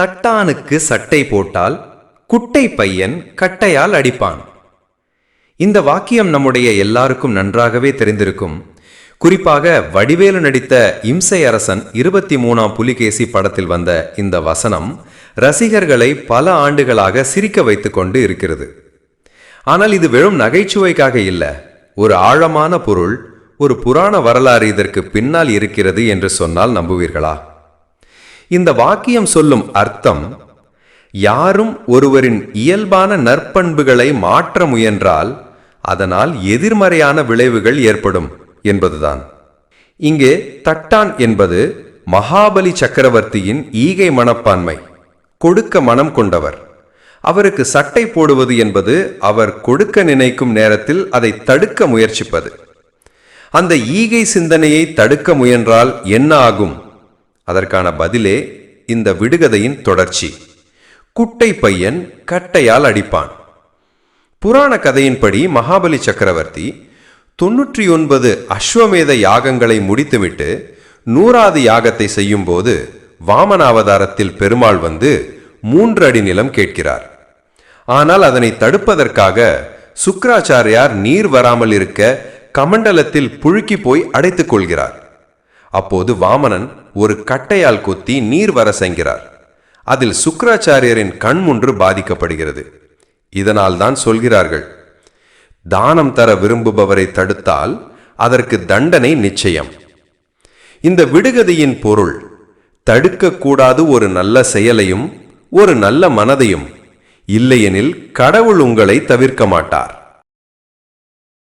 தட்டானுக்கு சட்டை போட்டால் குட்டை பையன் கட்டையால் அடிப்பான். இந்த வாக்கியம் நம்முடைய எல்லாருக்கும் நன்றாகவே தெரிந்திருக்கும். குறிப்பாக வடிவேலு நடித்த இம்சை அரசன் இருபத்தி மூணாம் புலிகேசி படத்தில் வந்த இந்த வசனம் ரசிகர்களை பல ஆண்டுகளாக சிரிக்க வைத்துக்கொண்டு இருக்கிறது. ஆனால் இது வெறும் நகைச்சுவைக்காக இல்லை. ஒரு ஆழமான பொருள் ஒரு புராண வரலாறு இதற்கு பின்னால் இருக்கிறது என்று சொன்னால் நம்புவீர்களா? இந்த வாக்கியம் சொல்லும் அர்த்தம் யாரும் ஒருவரின் இயல்பான நற்பண்புகளை மாற்ற முயன்றால் அதனால் எதிர்மறையான விளைவுகள் ஏற்படும் என்பதுதான். இங்கே தட்டான் என்பது மகாபலி சக்கரவர்த்தியின் ஈகை மனப்பான்மை கொடுக்க மனம் கொண்டவர். அவருக்கு சட்டை போடுவது என்பது அவர் கொடுக்க நினைக்கும் நேரத்தில் அதை தடுக்க முயற்சிப்பது. அந்த ஈகை சிந்தனையை தடுக்க முயன்றால் என்ன ஆகும்? அதற்கான பதிலே இந்த விடுகதையின் தொடர்ச்சி. குட்டை பையன் கட்டையால் அடிப்பான். புராண கதையின்படி மகாபலி சக்கரவர்த்தி தொன்னூற்றி ஒன்பது அஸ்வமேத யாகங்களை முடித்துவிட்டு நூறாவது யாகத்தை செய்யும்போது வாமனாவதாரத்தில் பெருமாள் வந்து மூன்று அடி நிலம் கேட்கிறார். ஆனால் அதனை தடுப்பதற்காக சுக்ராச்சாரியார் நீர் வராமல் இருக்க கமண்டலத்தில் புழுக்கி போய் அடைத்துக் கொள்கிறார். அப்போது வாமனன் ஒரு கட்டையால் குத்தி நீர் வர செய்கிறார். அதில் சுக்ராச்சாரியரின் கண்முன்று பாதிக்கப்படுகிறது. இதனால் தான் சொல்கிறார்கள் தானம் தர விரும்புபவரை தடுத்தால் அதற்கு தண்டனை நிச்சயம். இந்த விடுகதையின் பொருள் தடுக்கக்கூடாது ஒரு நல்ல செயலையும் ஒரு நல்ல மனதையும். இல்லையெனில் கடவுள் உங்களை தவிர்க்க மாட்டார்.